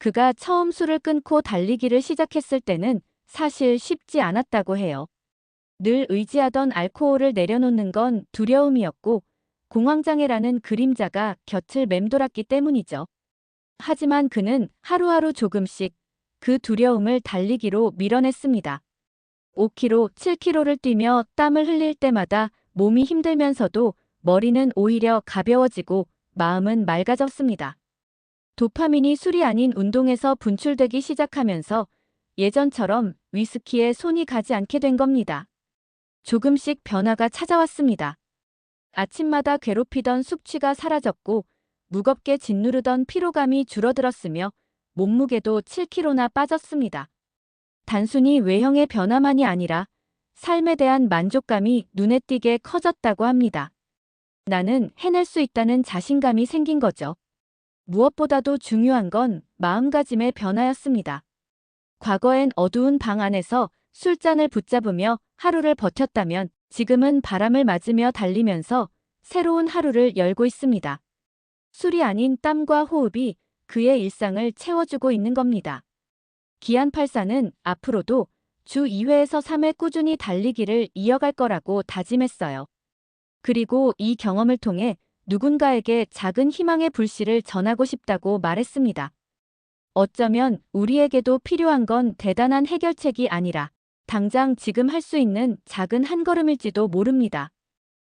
그가 처음 술을 끊고 달리기를 시작했을 때는 사실 쉽지 않았다고 해요. 늘 의지하던 알코올을 내려놓는 건 두려움이었고 공황장애라는 그림자가 곁을 맴돌았기 때문이죠. 하지만 그는 하루하루 조금씩 그 두려움을 달리기로 밀어냈습니다. 5km, 7km를 뛰며 땀을 흘릴 때마다 몸이 힘들면서도 머리는 오히려 가벼워지고 마음은 맑아졌습니다. 도파민이 술이 아닌 운동에서 분출되기 시작하면서 예전처럼 위스키에 손이 가지 않게 된 겁니다. 조금씩 변화가 찾아왔습니다. 아침마다 괴롭히던 숙취가 사라졌고 무겁게 짓누르던 피로감이 줄어들었으며 몸무게도 7kg나 빠졌습니다. 단순히 외형의 변화만이 아니라 삶에 대한 만족감이 눈에 띄게 커졌다고 합니다. 나는 해낼 수 있다는 자신감이 생긴 거죠. 무엇보다도 중요한 건 마음가짐의 변화였습니다. 과거엔 어두운 방 안에서 술잔을 붙잡으며 하루를 버텼다면 지금은 바람을 맞으며 달리면서 새로운 하루를 열고 있습니다. 술이 아닌 땀과 호흡이 그의 일상을 채워주고 있는 겁니다. 기안84는 앞으로도 주 2회에서 3회 꾸준히 달리기를 이어갈 거라고 다짐했어요. 그리고 이 경험을 통해 누군가에게 작은 희망의 불씨를 전하고 싶다고 말했습니다. 어쩌면 우리에게도 필요한 건 대단한 해결책이 아니라 당장 지금 할 수 있는 작은 한 걸음일지도 모릅니다.